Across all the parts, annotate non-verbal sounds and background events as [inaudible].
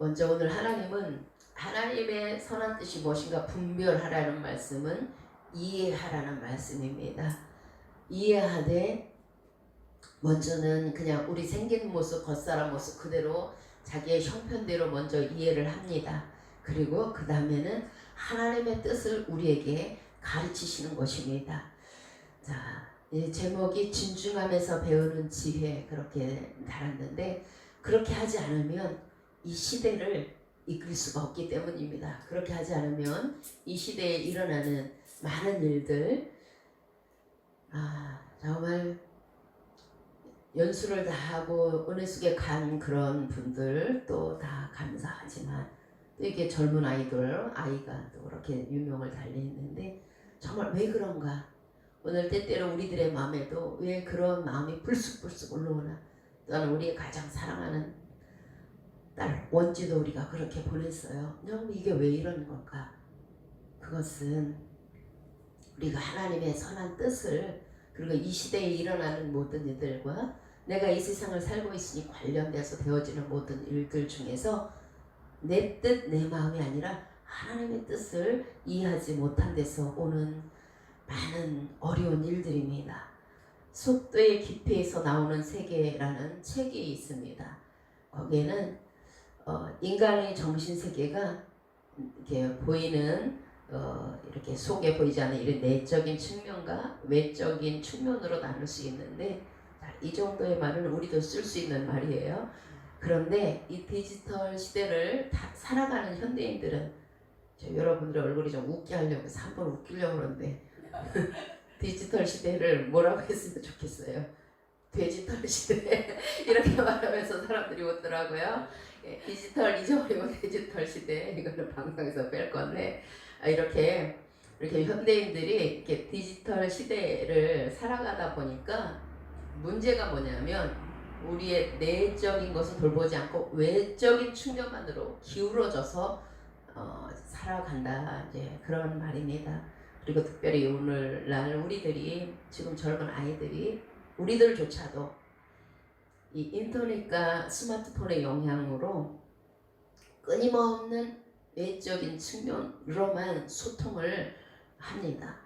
먼저 오늘 하나님은 하나님의 선한 뜻이 무엇인가 분별하라는 말씀은 이해하라는 말씀입니다. 이해하되 먼저는 그냥 우리 생긴 모습, 겉사람 모습 그대로 자기의 형편대로 먼저 이해를 합니다. 그리고 그 다음에는 하나님의 뜻을 우리에게 가르치시는 것입니다. 자, 이 제목이 진중함에서 배우는 지혜 그렇게 달았는데 그렇게 하지 않으면 이 시대를 이끌 수가 없기 때문입니다. 그렇게 하지 않으면 이 시대에 일어나는 많은 일들 아 정말 연수를 다 하고 은혜 속에 간 그런 분들 또 다 감사하지만 또 이게 젊은 아이들 아이가 또 그렇게 유명을 달리했는데 정말 왜 그런가 오늘 때때로 우리들의 마음에도 왜 그런 마음이 불쑥불쑥 올라오나 또한 우리의 가장 사랑하는 딸 원지도 우리가 그렇게 보냈어요. 너무 이게 왜 이러는 걸까? 그것은 우리가 하나님의 선한 뜻을 그리고 이 시대에 일어나는 모든 일들과 내가 이 세상을 살고 있으니 관련돼서 되어지는 모든 일들 중에서 내 뜻, 내 마음이 아니라 하나님의 뜻을 이해하지 못한 데서 오는 많은 어려운 일들입니다. 속도의 깊이에서 나오는 세계라는 책이 있습니다. 거기에는 어, 인간의 정신 세계가 이렇게 보이는 어, 이렇게 속에 보이지 않는 이런 내적인 측면과 외적인 측면으로 나눌 수 있는데 자, 이 정도의 말은 우리도 쓸 수 있는 말이에요. 그런데 이 디지털 시대를 다 살아가는 현대인들은 저 여러분들의 얼굴이 좀 웃게 하려고 해서 한번 웃기려고 그러는데 [laughs] 디지털 시대를 뭐라고 했으면 좋겠어요. 디지털 시대 [laughs] 이렇게 말하면서 사람들이 웃더라고요. 예, 디지털 잊어버리고 디지털 시대 이거는 방송에서 뺄 건데 아, 이렇게 이렇게 현대인들이 이렇게 디지털 시대를 살아가다 보니까 문제가 뭐냐면 우리의 내적인 것을 돌보지 않고 외적인 측면만으로 기울어져서 어, 살아간다 이제 그런 말입니다. 그리고 특별히 오늘날 우리들이 지금 젊은 아이들이 우리들조차도 이 인터넷과 스마트폰의 영향으로 끊임없는 외적인 측면으로만 소통을 합니다.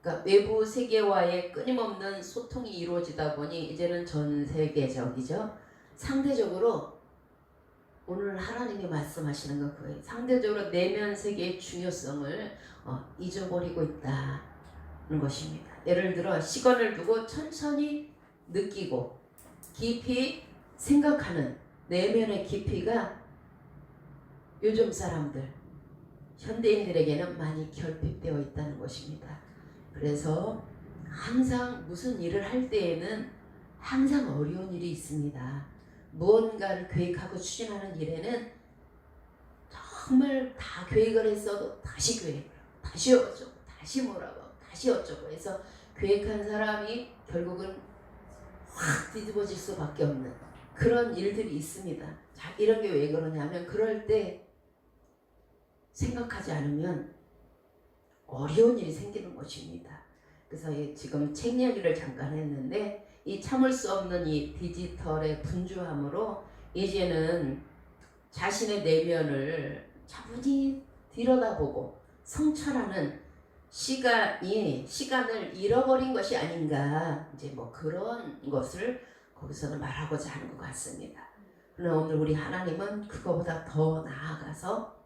그러니까 외부 세계와의 끊임없는 소통이 이루어지다 보니 이제는 전 세계적이죠. 상대적으로 오늘 하나님이 말씀하시는 건 그거예요. 상대적으로 내면 세계의 중요성을 어, 잊어버리고 있다는 것입니다. 예를 들어 시간을 두고 천천히 느끼고 깊이 생각하는 내면의 깊이가 요즘 사람들 현대인들에게는 많이 결핍되어 있다는 것입니다. 그래서 항상 무슨 일을 할 때에는 항상 어려운 일이 있습니다. 무언가를 계획하고 추진하는 일에는 정말 다 계획을 했어도 다시 하고 다시 어쩌고 다시 뭐라고 다시 어쩌고 해서 계획한 사람이 결국은 확 뒤집어질 수밖에 없는 그런 일들이 있습니다. 자, 이런 게 왜 그러냐면 그럴 때 생각하지 않으면 어려운 일이 생기는 것입니다. 그래서 이 지금 책 이야기를 잠깐 했는데 이 참을 수 없는 이 디지털의 분주함으로 이제는 자신의 내면을 차분히 들여다보고 성찰하는 시간이 시간을 잃어버린 것이 아닌가 이제 뭐 그런 것을 거기서는 말하고자 하는 것 같습니다. 그러나 오늘 우리 하나님은 그거보다 더 나아가서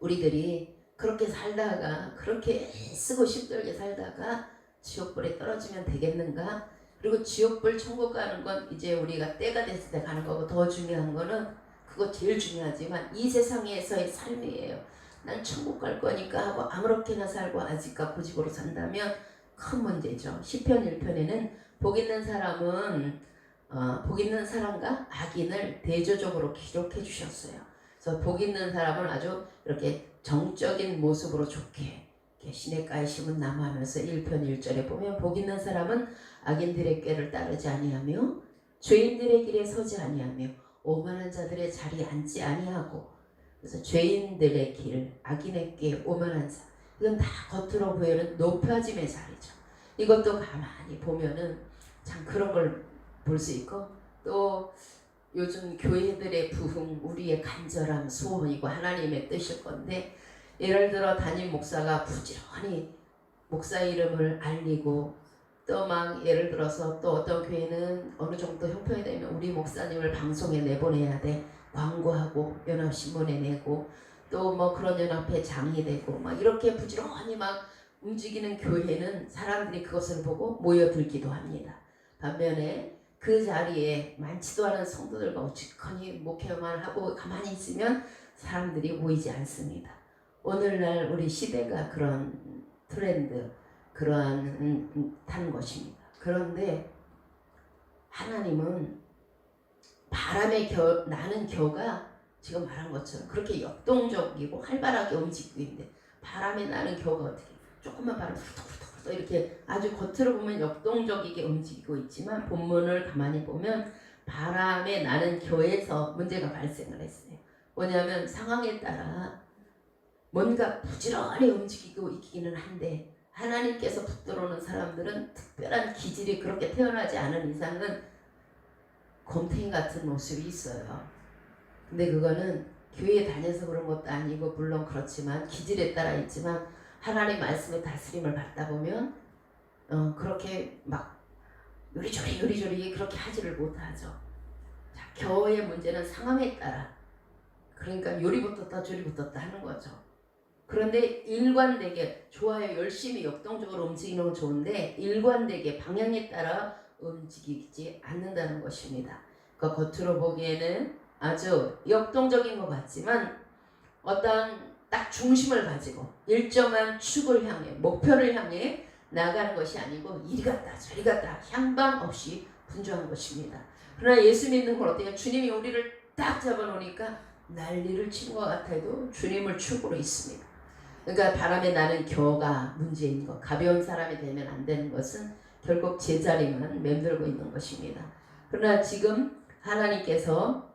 우리들이 그렇게 살다가 그렇게 쓰고 힘들게 살다가 지옥불에 떨어지면 되겠는가? 그리고 지옥불 천국 가는 건 이제 우리가 때가 됐을 때 가는 거고 더 중요한 거는 그거 제일 중요하지만 이 세상에서의 삶이에요. 난 천국 갈 거니까 하고 아무렇게나 살고 아직까 고집으로 산다면 큰 문제죠. 시편 1편에는 복 있는 사람은 어, 복 있는 사람과 악인을 대조적으로 기록해 주셨어요. 그래서 복 있는 사람은 아주 이렇게 정적인 모습으로 좋게 시냇가에 심은 나무 하면서 1편 1절에 보면 복 있는 사람은 악인들의 꾀를 따르지 아니하며 죄인들의 길에 서지 아니하며 오만한 자들의 자리에 앉지 아니하고 그래서 죄인들의 길, 악인의 꾀, 오만한 자 이건 다 겉으로 보이는 높아짐의 자리죠. 이것도 가만히 보면은 참 그런 걸 볼 수 있고 또 요즘 교회들의 부흥 우리의 간절함 소원이고 하나님의 뜻일 건데 예를 들어 담임 목사가 부지런히 목사 이름을 알리고 또 막 예를 들어서 또 어떤 교회는 어느 정도 형편이 되면 우리 목사님을 방송에 내보내야 돼 광고하고 연합신문에 내고 또 뭐 그런 연합회 장이 되고 막 이렇게 부지런히 막 움직이는 교회는 사람들이 그것을 보고 모여들기도 합니다. 반면에 그 자리에 많지도 않은 성도들과 오직하니 목회만 하고 가만히 있으면 사람들이 모이지 않습니다. 오늘날 우리 시대가 그런 트렌드, 그러한 음, 음, 것입니다. 그런데 하나님은 바람에 겨, 나는 겨가 지금 말한 것처럼 그렇게 역동적이고 활발하게 움직이고 있는데 바람에 나는 겨가 어떻게 조금만 바람 후덕후덕 이렇게 아주 겉으로 보면 역동적이게 움직이고 있지만 본문을 가만히 보면 바람에 나는 겨에서 문제가 발생을 했어요. 뭐냐면 상황에 따라 뭔가 부지런히 움직이고 있기는 한데 하나님께서 붙들어오는 사람들은 특별한 기질이 그렇게 태어나지 않은 이상은 곰탱이 같은 모습이 있어요. 근데 그거는 교회에 다녀서 그런 것도 아니고 물론 그렇지만 기질에 따라 있지만 하나님 말씀의 다스림을 받다 보면 어, 그렇게 막 요리조리 요리조리 그렇게 하지를 못하죠. 자, 겨의 문제는 상황에 따라 그러니까 요리 붙었다 조리 붙었다 하는 거죠. 그런데 일관되게 좋아요 열심히 역동적으로 움직이는 건 좋은데 일관되게 방향에 따라 움직이지 않는다는 것입니다. 그 겉으로 보기에는 아주 역동적인 것 같지만 어떤 딱 중심을 가지고 일정한 축을 향해 목표를 향해 나가는 것이 아니고 이리 갔다 저리 갔다 향방 없이 분주한 것입니다. 그러나 예수 믿는 건 어때요? 주님이 우리를 딱 잡아놓으니까 난리를 치는 것 같아도 주님을 축으로 있습니다. 그러니까 바람에 나는 겨가 문제인 것, 가벼운 사람이 되면 안 되는 것은 결국 제자리만 맴돌고 있는 것입니다. 그러나 지금 하나님께서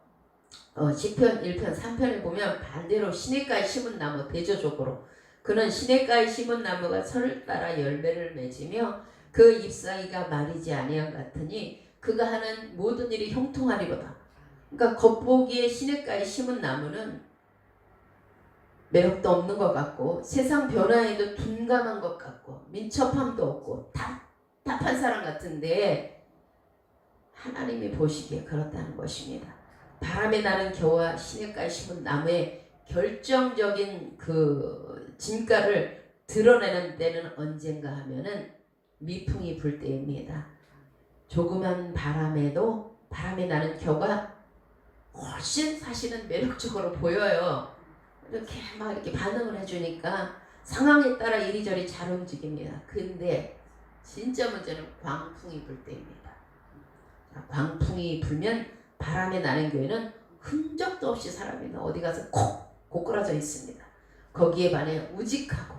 어, 시편 1편 3편에 보면 반대로 시냇가에 심은 나무 대조적으로 그는 시냇가에 심은 나무가 설을 따라 열매를 맺으며 그 잎사귀가 마르지 아니한 같으니 그가 하는 모든 일이 형통하리로다. 그러니까 겉보기에 시냇가에 심은 나무는 매력도 없는 것 같고 세상 변화에도 둔감한 것 같고 민첩함도 없고 답답한 사람 같은데 하나님이 보시기에 그렇다는 것입니다. 바람에 나는 겨와 시냇가에 심은 나무의 결정적인 그 진가를 드러내는 때는 언젠가 하면은 미풍이 불 때입니다. 조그만 바람에도 바람에 나는 겨가 훨씬 사실은 매력적으로 보여요. 이렇게 막 이렇게 반응을 해주니까 상황에 따라 이리저리 잘 움직입니다. 근데 진짜 문제는 광풍이 불 때입니다. 자, 광풍이 불면 바람에 나는 교회는 흔적도 없이 사람이 어디 가서 콕 고꾸라져 있습니다. 거기에 반해 우직하고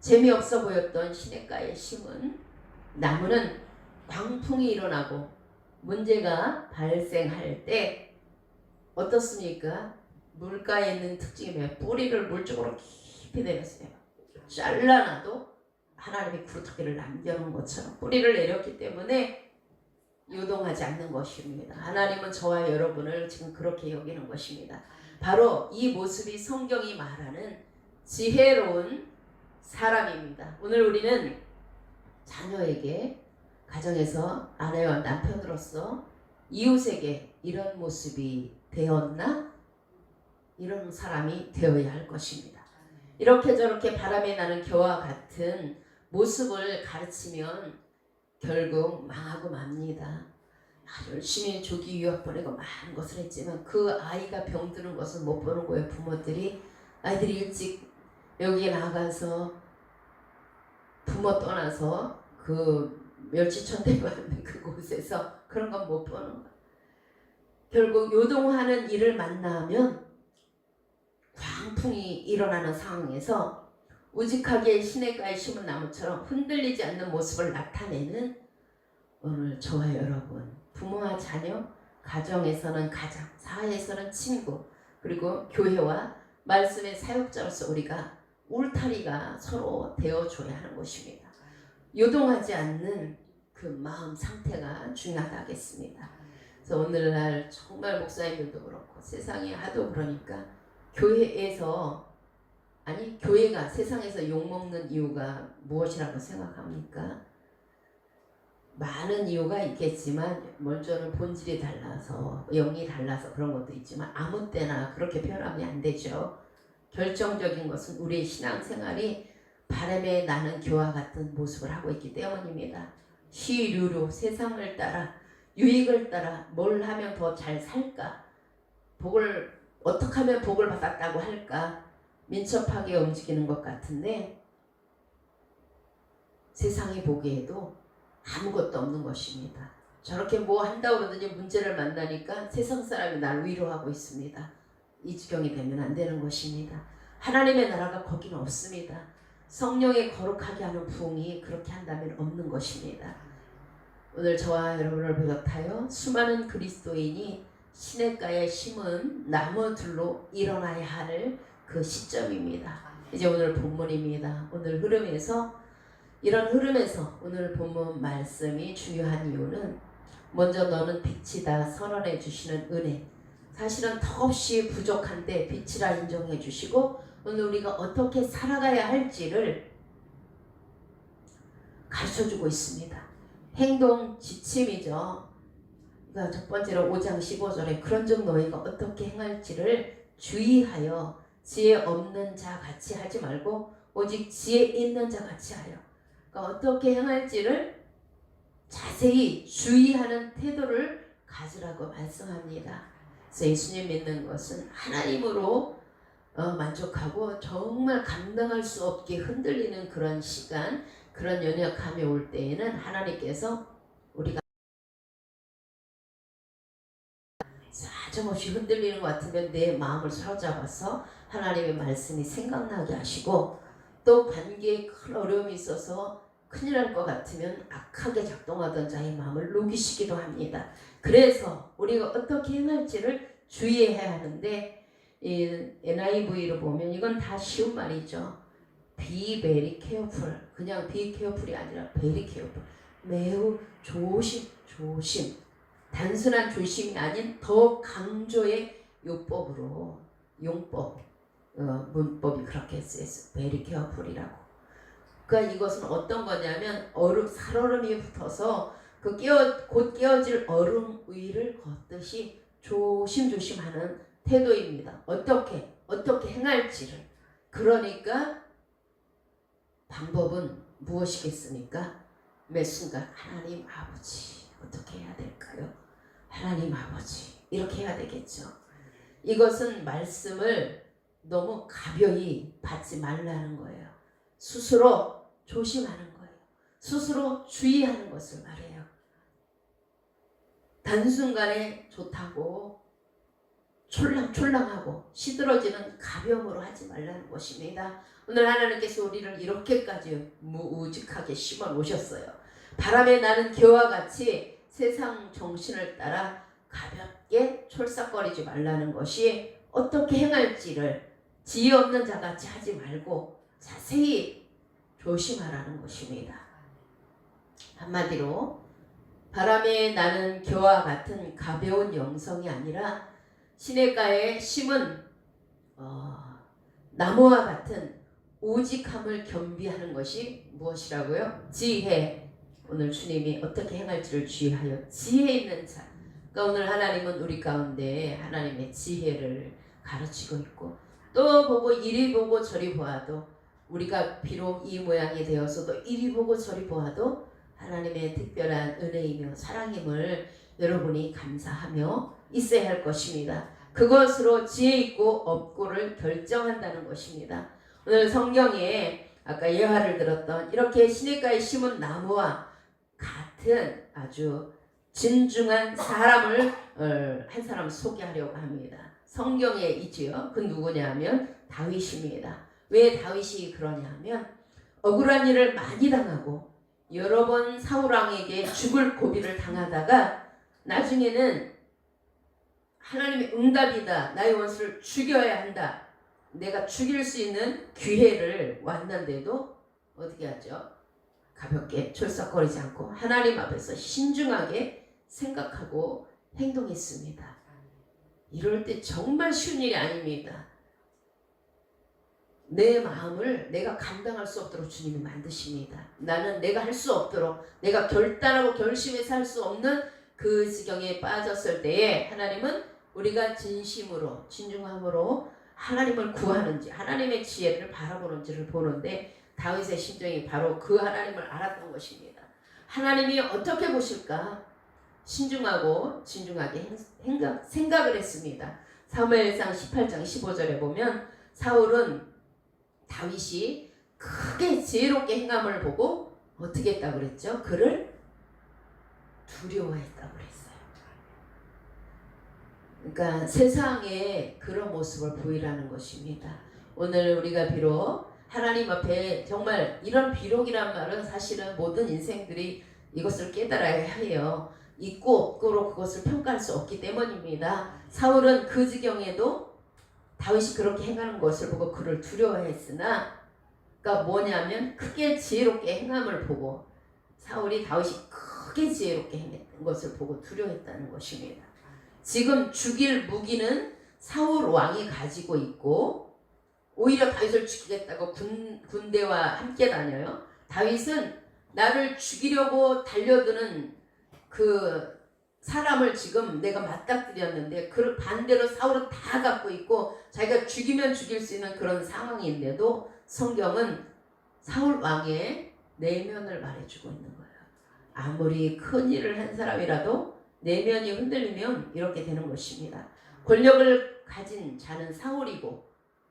재미없어 보였던 시냇가에 심은 나무는 광풍이 일어나고 문제가 발생할 때 어떻습니까? 물가에 있는 특징이 뭐예요? 뿌리를 물 쪽으로 깊이 내렸어요. 잘라놔도 하나님이 구르터기를 남겨놓은 것처럼 뿌리를 내렸기 때문에 요동하지 않는 것입니다. 하나님은 저와 여러분을 지금 그렇게 여기는 것입니다. 바로 이 모습이 성경이 말하는 지혜로운 사람입니다. 오늘 우리는 자녀에게 가정에서 아내와 남편으로서 이웃에게 이런 모습이 되었나? 이런 사람이 되어야 할 것입니다. 이렇게 저렇게 바람에 나는 겨와 같은 모습을 가르치면 결국 망하고 맙니다. 아, 열심히 조기 유학 보내고 많은 것을 했지만 그 아이가 병드는 것을 못 보는 거예요. 부모들이 아이들이 일찍 여기에 나가서 부모 떠나서 그 멸치천대 받는 그곳에서 그런 건 못 보는 거예요. 결국 요동하는 일을 만나면 광풍이 일어나는 상황에서 우직하게 시냇가에 심은 나무처럼 흔들리지 않는 모습을 나타내는 오늘 저와 여러분 부모와 자녀 가정에서는 가장 사회에서는 친구 그리고 교회와 말씀의 사역자로서 우리가 울타리가 서로 되어줘야 하는 것입니다. 요동하지 않는 그 마음 상태가 중요하다겠습니다. 그래서 오늘날 정말 목사님들도 그렇고 세상이 하도 그러니까 교회에서 아니 교회가 세상에서 욕 먹는 이유가 무엇이라고 생각합니까? 많은 이유가 있겠지만 먼저는 본질이 달라서 영이 달라서 그런 것도 있지만 아무 때나 그렇게 표현하면 안 되죠. 결정적인 것은 우리의 신앙생활이 바람에 나는 교와 같은 모습을 하고 있기 때문입니다. 시류로 세상을 따라 유익을 따라 뭘 하면 더 잘 살까? 복을 어떻게 하면 복을 받았다고 할까? 민첩하게 움직이는 것 같은데 세상이 보기에도 아무것도 없는 것입니다. 저렇게 뭐 한다고 그러더니 문제를 만나니까 세상 사람이 날 위로하고 있습니다. 이 지경이 되면 안 되는 것입니다. 하나님의 나라가 거기는 없습니다. 성령의 거룩하게 하는 부흥이 그렇게 한다면 없는 것입니다. 오늘 저와 여러분을 비롯하여 수많은 그리스도인이 시냇가에 심은 나무들로 일어나야 할 그 시점입니다. 이제 오늘 본문입니다. 오늘 흐름에서 이런 흐름에서 오늘 본문 말씀이 중요한 이유는 먼저 너는 빛이다 선언해 주시는 은혜. 사실은 턱없이 부족한데 빛이라 인정해 주시고 오늘 우리가 어떻게 살아가야 할지를 가르쳐 주고 있습니다. 행동 지침이죠. 그러니까 첫 번째로 5장 15절에 그런 즉 너희가 어떻게 행할지를 주의하여 지혜 없는 자 같이 하지 말고 오직 지혜 있는 자 같이 하여 그러니까 어떻게 행할지를 자세히 주의하는 태도를 가지라고 말씀합니다. 그래서 예수님 믿는 것은 하나님으로 어, 만족하고 정말 감당할 수 없게 흔들리는 그런 시간, 그런 연약함이 올 때에는 하나님께서 우리가 사정없이 흔들리는 것 같으면 내 마음을 사로잡아서 하나님의 말씀이 생각나게 하시고 또 관계에 큰 어려움이 있어서 큰일 날 것 같으면 악하게 작동하던 자의 마음을 녹이시기도 합니다. 그래서 우리가 어떻게 행할지를 주의해야 하는데 이 NIV로 보면 이건 다 쉬운 말이죠. Be very careful. 그냥 be careful이 아니라 very careful. 매우 조심, 조심. 단순한 조심이 아닌 더 강조의 요법으로 용법, 어, 문법이 그렇게 쓰였어. very careful이라고. 그러니까 이것은 어떤 거냐면 얼음 살얼음이 붙어서 그 깨어 곧 깨어질 얼음 위를 걷듯이 조심조심하는 태도입니다. 어떻게 어떻게 행할지를 그러니까 방법은 무엇이겠습니까? 매 순간 하나님 아버지 어떻게 해야 될까요? 하나님 아버지 이렇게 해야 되겠죠. 이것은 말씀을 너무 가벼이 받지 말라는 거예요. 스스로 조심하는 거예요. 스스로 주의하는 것을 말해요. 단순간에 좋다고 촐랑촐랑하고 시들어지는 가벼움으로 하지 말라는 것입니다. 오늘 하나님께서 우리를 이렇게까지 무우직하게 심어 놓으셨어요. 바람에 나는 개와 같이 세상 정신을 따라 가볍게 촐싹거리지 말라는 것이 어떻게 행할지를 지혜 없는 자같이 하지 말고 자세히 조심하라는 것입니다. 한마디로 바람에 나는 겨와 같은 가벼운 영성이 아니라 시냇가에 심은 어, 나무와 같은 우직함을 겸비하는 것이 무엇이라고요? 지혜. 오늘 주님이 어떻게 행할지를 주의하여 지혜 있는 자. 그러니까 오늘 하나님은 우리 가운데 하나님의 지혜를 가르치고 있고 또 보고 이리 보고 저리 보아도 우리가 비록 이 모양이 되어서도 이리 보고 저리 보아도 하나님의 특별한 은혜이며 사랑임을 여러분이 감사하며 있어야 할 것입니다. 그것으로 지혜 있고 없고를 결정한다는 것입니다. 오늘 성경에 아까 예화를 들었던 이렇게 시냇가에 심은 나무와 같은 아주 진중한 사람을 어, 한 사람 소개하려고 합니다. 성경에 있지요. 그 누구냐면 다윗입니다. 왜 다윗이 그러냐면 억울한 일을 많이 당하고 여러 번 사울왕에게 죽을 고비를 당하다가 나중에는 하나님의 응답이다. 나의 원수를 죽여야 한다. 내가 죽일 수 있는 기회를 왔는데도 어떻게 하죠? 가볍게 철썩거리지 않고 하나님 앞에서 신중하게 생각하고 행동했습니다. 이럴 때 정말 쉬운 일이 아닙니다. 내 마음을 내가 감당할 수 없도록 주님이 만드십니다. 나는 내가 할 수 없도록 내가 결단하고 결심해서 할 수 없는 그 지경에 빠졌을 때에 하나님은 우리가 진심으로 진중함으로 하나님을 구하는지 하나님의 지혜를 바라보는지를 보는데 다윗의 심정이 바로 그 하나님을 알았던 것입니다. 하나님이 어떻게 보실까? 신중하고 진중하게 생각, 생각을 했습니다. 사무엘상 18장 15절에 보면 사울은 다윗이 크게 지혜롭게 행함을 보고 어떻게 했다고 그랬죠? 그를 두려워했다고 그랬어요. 그러니까 세상에 그런 모습을 보이라는 것입니다. 오늘 우리가 비록 하나님 앞에 정말 이런 비록이란 말은 사실은 모든 인생들이 이것을 깨달아야 해요. 있고 없고로 그것을 평가할 수 없기 때문입니다. 사울은 그 지경에도 다윗이 그렇게 행하는 것을 보고 그를 두려워했으나 그러니까 뭐냐면 크게 지혜롭게 행함을 보고 사울이 다윗이 크게 지혜롭게 행했던 것을 보고 두려워했다는 것입니다. 지금 죽일 무기는 사울 왕이 가지고 있고 오히려 다윗을 죽이겠다고 군, 군대와 함께 다녀요. 다윗은 나를 죽이려고 달려드는 그 사람을 지금 내가 맞닥뜨렸는데 그 반대로 사울은 다 갖고 있고 자기가 죽이면 죽일 수 있는 그런 상황인데도 성경은 사울 왕의 내면을 말해주고 있는 거예요. 아무리 큰 일을 한 사람이라도 내면이 흔들리면 이렇게 되는 것입니다. 권력을 가진 자는 사울이고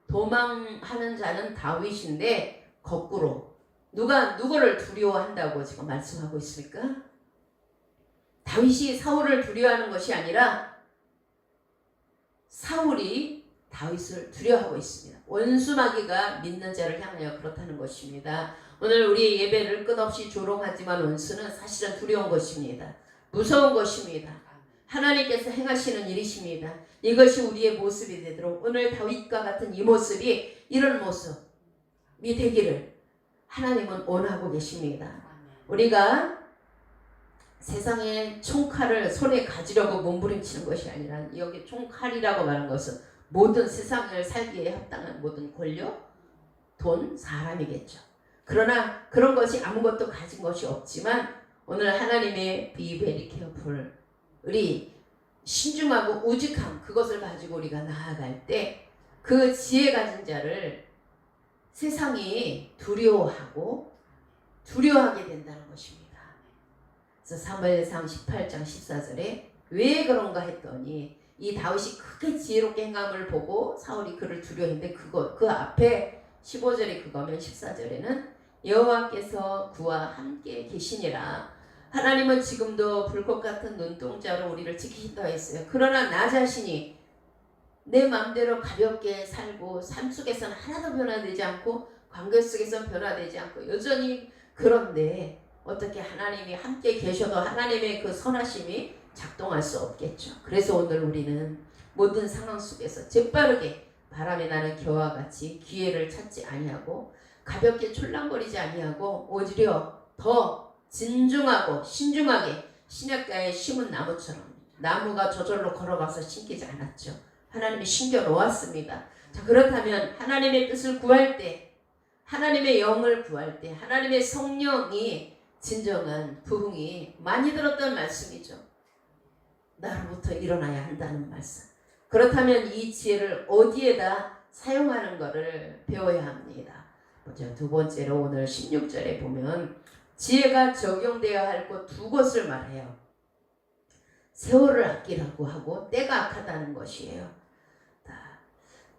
도망하는 자는 다윗인데 거꾸로 누가 누구를 두려워한다고 지금 말씀하고 있습니까? 다윗이 사울을 두려워하는 것이 아니라 사울이 다윗을 두려워하고 있습니다. 원수마귀가 믿는 자를 향하여 그렇다는 것입니다. 오늘 우리 예배를 끝없이 조롱하지만 원수는 사실은 두려운 것입니다. 무서운 것입니다. 하나님께서 행하시는 일이십니다. 이것이 우리의 모습이 되도록 오늘 다윗과 같은 이 모습이 이런 모습이 되기를 하나님은 원하고 계십니다. 우리가 세상에 총칼을 손에 가지려고 몸부림치는 것이 아니라 여기 총칼이라고 말한 것은 모든 세상을 살기에 합당한 모든 권력, 돈, 사람이겠죠. 그러나 그런 것이 아무것도 가진 것이 없지만 오늘 하나님의 very careful 우리 신중하고 우직함 그것을 가지고 우리가 나아갈 때 그 지혜 가진 자를 세상이 두려워하고 두려워하게 된다는 것입니다. 그래서 사무엘상 18장 14절에 왜 그런가 했더니 이 다윗이 크게 지혜롭게 행함을 보고 사울이 그를 두려워했는데 그거 그 앞에 15절이 그거면 14절에는 여호와께서 그와 함께 계시니라 하나님은 지금도 불꽃 같은 눈동자로 우리를 지키신다 했어요. 그러나 나 자신이 내 마음대로 가볍게 살고 삶 속에서는 하나도 변화되지 않고 관계 속에서는 변화되지 않고 여전히 그런데 어떻게 하나님이 함께 계셔도 하나님의 그 선하심이 작동할 수 없겠죠. 그래서 오늘 우리는 모든 상황 속에서 재빠르게 바람에 나는 겨와 같이 기회를 찾지 아니하고 가볍게 촐랑거리지 아니하고 오히려 더 진중하고 신중하게 신약가에 심은 나무처럼 나무가 저절로 걸어가서 신기지 않았죠. 하나님이 신겨 놓았습니다. 자, 그렇다면 하나님의 뜻을 구할 때, 하나님의 영을 구할 때, 하나님의 성령이 진정한 부흥이 많이 들었던 말씀이죠. 나로부터 일어나야 한다는 말씀. 그렇다면 이 지혜를 어디에다 사용하는 것을 배워야 합니다. 두 번째로 오늘 16절에 보면 지혜가 적용되어야 할 것 두 것을 말해요. 세월을 아끼라고 하고 때가 악하다는 것이에요.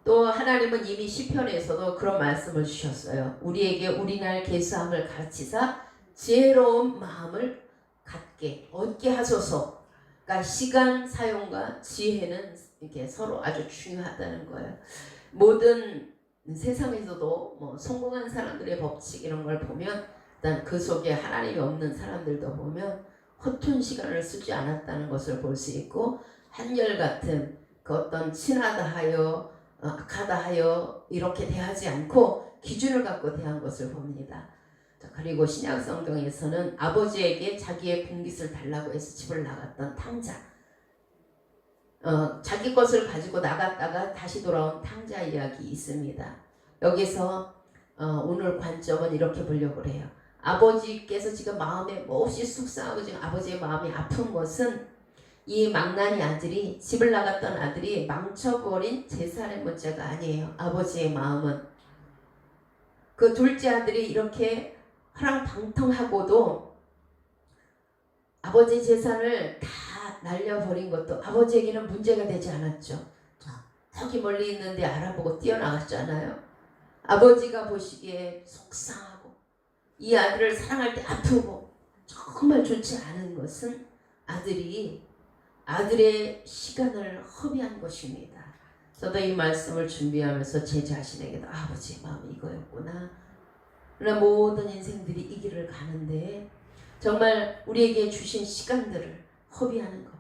또 하나님은 이미 시편에서도 그런 말씀을 주셨어요. 우리에게 우리날 계수함을 가르치사 지혜로운 마음을 갖게 얻게 하소서. 그러니까 시간 사용과 지혜는 이렇게 서로 아주 중요하다는 거예요. 모든 세상에서도 뭐 성공한 사람들의 법칙 이런 걸 보면 그 속에 하나님이 없는 사람들도 보면 허튼 시간을 쓰지 않았다는 것을 볼 수 있고 한결같은 그 어떤 친하다 하여 어, 악하다 하여 이렇게 대하지 않고 기준을 갖고 대한 것을 봅니다. 그리고 신약 성경에서는 아버지에게 자기의 분깃을 달라고 해서 집을 나갔던 탕자 어, 자기 것을 가지고 나갔다가 다시 돌아온 탕자 이야기 있습니다. 여기서 어, 오늘 관점은 이렇게 보려고 해요. 아버지께서 지금 마음에 몹시 속상하고 지금 아버지의 마음이 아픈 것은 이 망나니 아들이 집을 나갔던 아들이 망쳐버린 재산의 문제가 아니에요. 아버지의 마음은 그 둘째 아들이 이렇게 화랑방탕하고도 아버지 재산을 다 날려버린 것도 아버지에게는 문제가 되지 않았죠. 자, 저기 멀리 있는데 알아보고 뛰어나갔잖아요. 아버지가 보시기에 속상하고 이 아들을 사랑할 때 아프고 정말 좋지 않은 것은 아들이 아들의 시간을 허비한 것입니다. 저도 이 말씀을 준비하면서 제 자신에게도 아버지의 마음이 이거였구나. 그러나 모든 인생들이 이 길을 가는데 정말 우리에게 주신 시간들을 허비하는 것.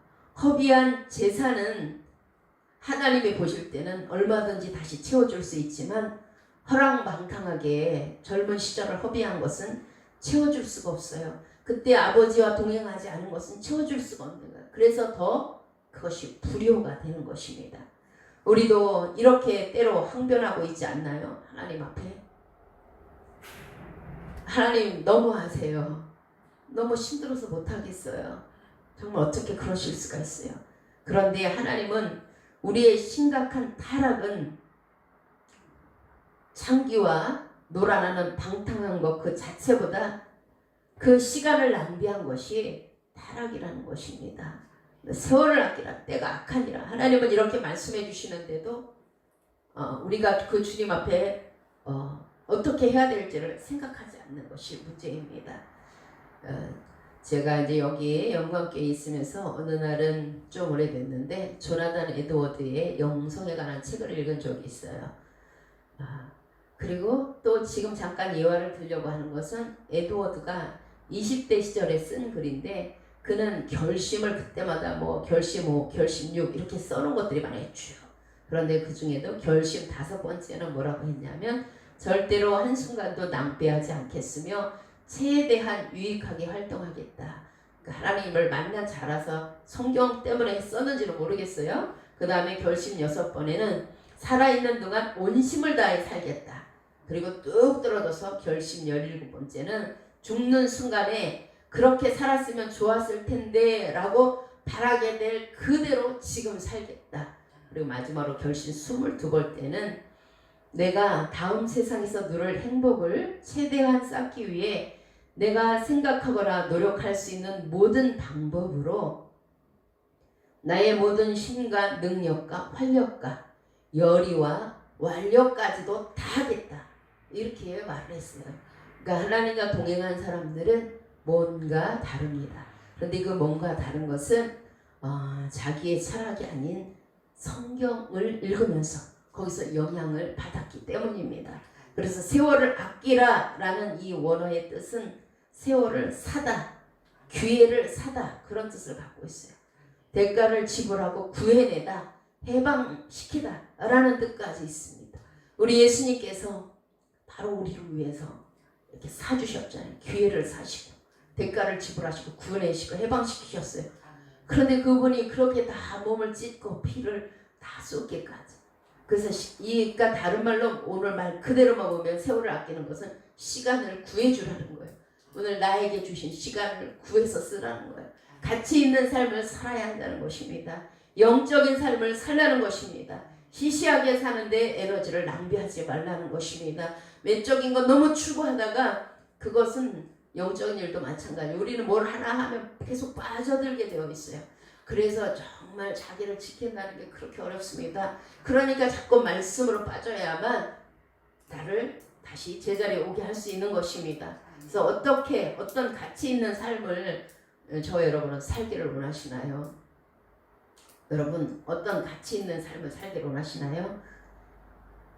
허비한 재산은 하나님이 보실 때는 얼마든지 다시 채워줄 수 있지만 허랑방탕하게 젊은 시절을 허비한 것은 채워줄 수가 없어요. 그때 아버지와 동행하지 않은 것은 채워줄 수가 없는 거예요. 그래서 더 그것이 불효가 되는 것입니다. 우리도 이렇게 때로 항변하고 있지 않나요? 하나님 앞에. 하나님 너무하세요. 너무 힘들어서 못하겠어요. 정말 어떻게 그러실 수가 있어요. 그런데 하나님은 우리의 심각한 타락은 창기와 노란하는 방탕한 것 그 자체보다 그 시간을 낭비한 것이 타락이라는 것입니다. 세월을 아끼라 때가 악하니라 하나님은 이렇게 말씀해 주시는데도 어, 우리가 그 주님 앞에 어, 어떻게 해야 될지를 생각하지 않는 것이 문제입니다. 어, 제가 이제 여기 영광교회 있으면서 어느 날은 좀 오래됐는데 조나단 에드워드의 영성에 관한 책을 읽은 적이 있어요. 아, 그리고 또 지금 잠깐 예화를 들려고 하는 것은 에드워드가 20대 시절에 쓴 글인데 그는 결심을 그때마다 뭐 결심 5, 결심 6 이렇게 써놓은 것들이 많았죠. 그런데 그 중에도 결심 다섯 번째는 뭐라고 했냐면 절대로 한순간도 낭비하지 않겠으며 최대한 유익하게 활동하겠다. 그러니까 하나님을 만나 자라서 성경 때문에 썼는지는 모르겠어요. 그 다음에 결심 여섯 번에는 살아있는 동안 온심을 다해 살겠다. 그리고 뚝 떨어져서 결심 열일곱 번째는 죽는 순간에 그렇게 살았으면 좋았을 텐데 라고 바라게 될 그대로 지금 살겠다. 그리고 마지막으로 결심 22번째는 내가 다음 세상에서 누릴 행복을 최대한 쌓기 위해 내가 생각하거나 노력할 수 있는 모든 방법으로 나의 모든 힘과 능력과 활력과 열의와 완력까지도 다 하겠다. 이렇게 말을 했어요. 그러니까 하나님과 동행한 사람들은 뭔가 다릅니다. 그런데 그 뭔가 다른 것은 어, 자기의 철학이 아닌 성경을 읽으면서 거기서 영향을 받았기 때문입니다. 그래서 세월을 아끼라라는 이 원어의 뜻은 세월을 사다, 기회를 사다 그런 뜻을 갖고 있어요. 대가를 지불하고 구해내다, 해방시키다라는 뜻까지 있습니다. 우리 예수님께서 바로 우리를 위해서 이렇게 사주셨잖아요. 기회를 사시고 대가를 지불하시고 구원해시고 해방시키셨어요. 그런데 그분이 그렇게 다 몸을 찢고 피를 다 쏟기까지. 그래서 시, 이 그러니까 다른 말로 오늘 말 그대로만 보면 세월을 아끼는 것은 시간을 구해주라는 거예요. 오늘 나에게 주신 시간을 구해서 쓰라는 거예요. 가치 있는 삶을 살아야 한다는 것입니다. 영적인 삶을 살라는 것입니다. 시시하게 사는데 에너지를 낭비하지 말라는 것입니다. 외적인 건 너무 추구하다가 그것은 영적인 일도 마찬가지. 우리는 뭘 하나 하면 계속 빠져들게 되어 있어요. 그래서 정말 자기를 지킨다는 게 그렇게 어렵습니다. 그러니까 자꾸 말씀으로 빠져야만 나를 다시 제자리에 오게 할 수 있는 것입니다. 그래서 어떻게 어떤 가치 있는 삶을 저 여러분은 살기를 원하시나요? 여러분 어떤 가치 있는 삶을 살기를 원하시나요?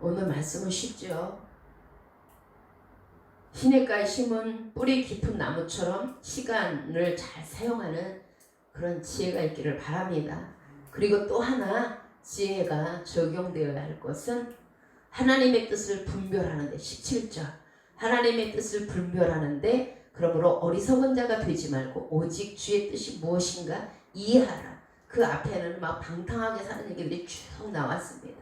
오늘 말씀은 쉽죠. 시냇가에 심은 뿌리 깊은 나무처럼 시간을 잘 사용하는 그런 지혜가 있기를 바랍니다. 그리고 또 하나 지혜가 적용되어야 할 것은 하나님의 뜻을 분별하는데 17절 하나님의 뜻을 분별하는데 그러므로 어리석은 자가 되지 말고 오직 주의 뜻이 무엇인가 이해하라. 그 앞에는 막 방탕하게 사는 얘기들이 쭉 나왔습니다.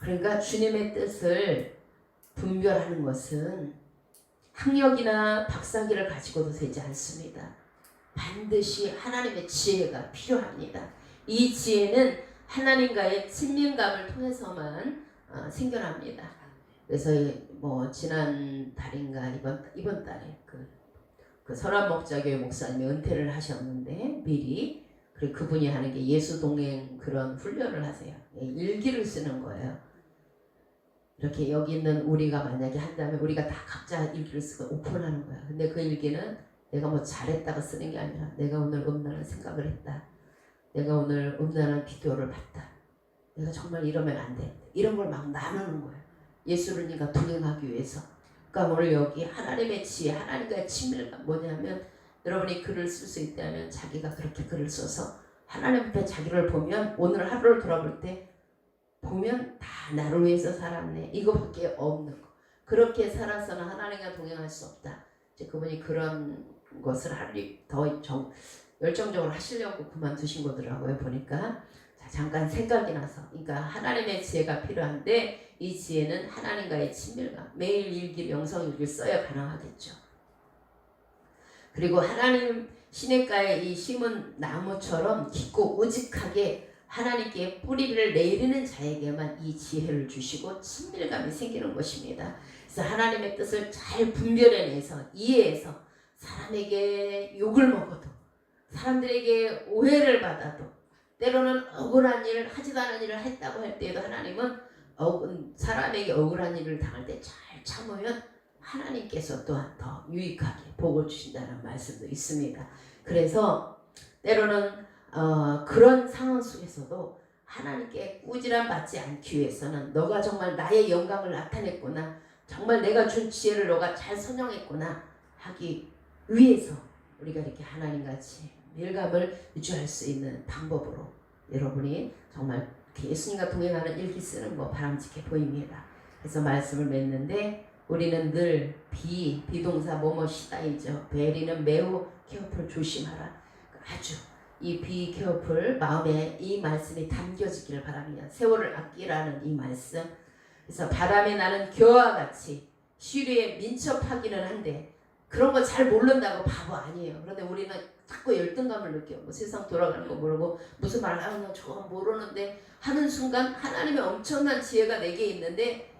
그러니까 주님의 뜻을 분별하는 것은 학력이나 박사기를 가지고도 되지 않습니다. 반드시 하나님의 지혜가 필요합니다. 이 지혜는 하나님과의 친밀감을 통해서만 어, 생겨납니다. 그래서 뭐 지난 달인가 이번 이번 달에 그, 그 선한 목자교회 목사님이 은퇴를 하셨는데 미리 그리고 그분이 하는 게 예수 동행 그런 훈련을 하세요. 예, 일기를 쓰는 거예요. 이렇게 여기 있는 우리가 만약에 한다면 우리가 다 각자 일기를 쓰고 오픈하는 거야. 근데 그 일기는 내가 뭐 잘했다고 쓰는 게 아니라 내가 오늘 음란한 생각을 했다. 내가 오늘 음란한 비디오를 봤다. 내가 정말 이러면 안 돼. 이런 걸 막 나누는 거예요. 예수를 네가 동행하기 위해서. 그러니까 오늘 여기 하나님의 지혜, 하나님과의 친밀감 뭐냐면 여러분이 글을 쓸 수 있다면 자기가 그렇게 글을 써서 하나님 앞에 자기를 보면 오늘 하루를 돌아볼 때 보면 다 나를 위해서 살았네. 이거밖에 없는 거. 그렇게 살아서는 하나님과 동행할 수 없다. 이제 그분이 그런 것을 더 정, 열정적으로 하시려고 그만두신 거더라고요. 보니까 자, 잠깐 생각이 나서 그러니까 하나님의 지혜가 필요한데 이 지혜는 하나님과의 친밀감 매일 일기 영성일기를 써야 가능하겠죠. 그리고 하나님 시냇가에 이 심은 나무처럼 깊고 우직하게 하나님께 뿌리를 내리는 자에게만 이 지혜를 주시고 친밀감이 생기는 것입니다. 그래서 하나님의 뜻을 잘 분별해내서 이해해서 사람에게 욕을 먹어도 사람들에게 오해를 받아도 때로는 억울한 일을 하지도 않은 일을 했다고 할 때에도 하나님은 억, 사람에게 억울한 일을 당할 때 잘 참으면 하나님께서 또한 더 유익하게 복을 주신다는 말씀도 있습니다. 그래서 때로는 어, 그런 상황 속에서도 하나님께 꾸지람 받지 않기 위해서는 너가 정말 나의 영광을 나타냈구나. 정말 내가 준 지혜를 너가 잘 선용했구나 하기 위해서 우리가 이렇게 하나님같이 밀감을 유지할 수 있는 방법으로 여러분이 정말 예수님과 동행하는 일기 쓰는 거 바람직해 보입니다. 그래서 말씀을 맺는데 우리는 늘 비, 비동사 뭐뭐 시다이죠. 베리는 매우 케어풀 조심하라. 아주 이 비 케어풀 마음에 이 말씀이 담겨지기를 바랍니다. 세월을 아끼라는 이 말씀. 그래서 바람에 나는 겨와 같이 시류에 민첩하기는 한데 그런 거 잘 모른다고 바보 아니에요. 그런데 우리는 자꾸 열등감을 느껴요. 뭐 세상 돌아가는 거 모르고 무슨 말을 하는 저거 모르는데 하는 순간 하나님의 엄청난 지혜가 내게 있는데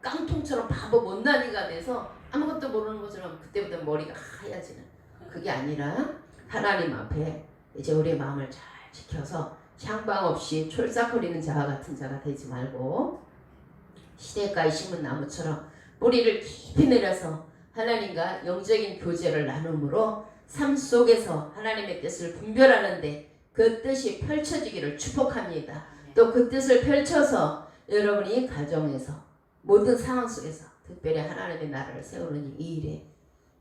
깡통처럼 바보 못난이가 돼서 아무것도 모르는 것처럼 그때부터 머리가 하얘지는 그게 아니라 하나님 앞에 이제 우리의 마음을 잘 지켜서 향방 없이 촐싹거리는 자와 같은 자가 되지 말고 시대가에 심은 나무처럼 뿌리를 깊이 내려서 하나님과 영적인 교제를 나눔으로 삶 속에서 하나님의 뜻을 분별하는데 그 뜻이 펼쳐지기를 축복합니다. 또 그 뜻을 펼쳐서 여러분이 가정에서 모든 상황 속에서 특별히 하나님의 나라를 세우는 이 일에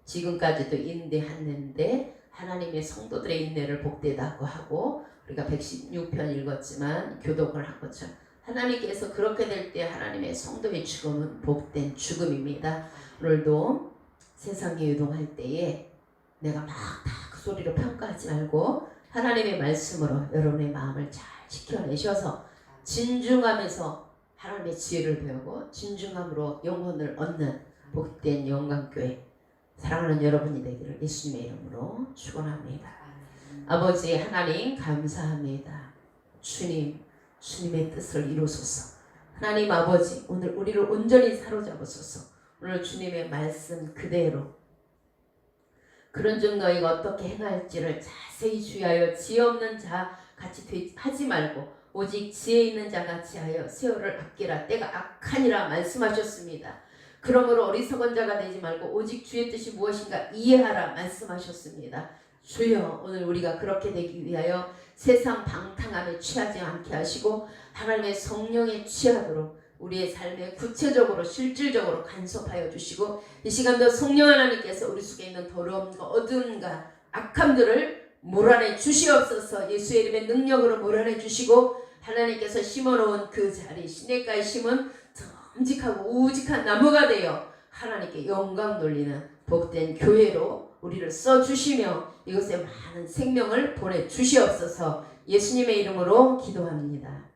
지금까지도 인내했는데 하나님의 성도들의 인내를 복되다고 하고 우리가 116편 읽었지만 교독을 한 것처럼 하나님께서 그렇게 될 때 하나님의 성도의 죽음은 복된 죽음입니다. 오늘도 세상에 유동할 때에 내가 막 다 그 소리로 평가하지 말고 하나님의 말씀으로 여러분의 마음을 잘 지켜내셔서 진중함에서 하나님의 지혜를 배우고 진중함으로 영혼을 얻는 복된 영광교회 사랑하는 여러분이 되기를 예수님의 이름으로 축원합니다. 아버지 하나님 감사합니다. 주님 주님의 뜻을 이루소서. 하나님 아버지 오늘 우리를 온전히 사로잡으소서. 오늘 주님의 말씀 그대로 그런즉 너희가 어떻게 행할지를 자세히 주의하여 지혜 없는 자 같이 되지- 하지 말고 오직 지혜 있는 자 같이 하여 세월을 아끼라 때가 악하니라 말씀하셨습니다. 그러므로 어리석은 자가 되지 말고 오직 주의 뜻이 무엇인가 이해하라 말씀하셨습니다. 주여 오늘 우리가 그렇게 되기 위하여 세상 방탕함에 취하지 않게 하시고 하나님의 성령에 취하도록 우리의 삶에 구체적으로 실질적으로 간섭하여 주시고 이 시간도 성령 하나님께서 우리 속에 있는 더러움과 어두움과 악함들을 몰아내 주시옵소서 예수의 이름의 능력으로 몰아내 주시고 하나님께서 심어놓은 그 자리 시냇가에 심은 듬직하고 우직한 나무가 되어 하나님께 영광 돌리는 복된 교회로 우리를 써 주시며 이것에 많은 생명을 보내 주시옵소서 예수님의 이름으로 기도합니다.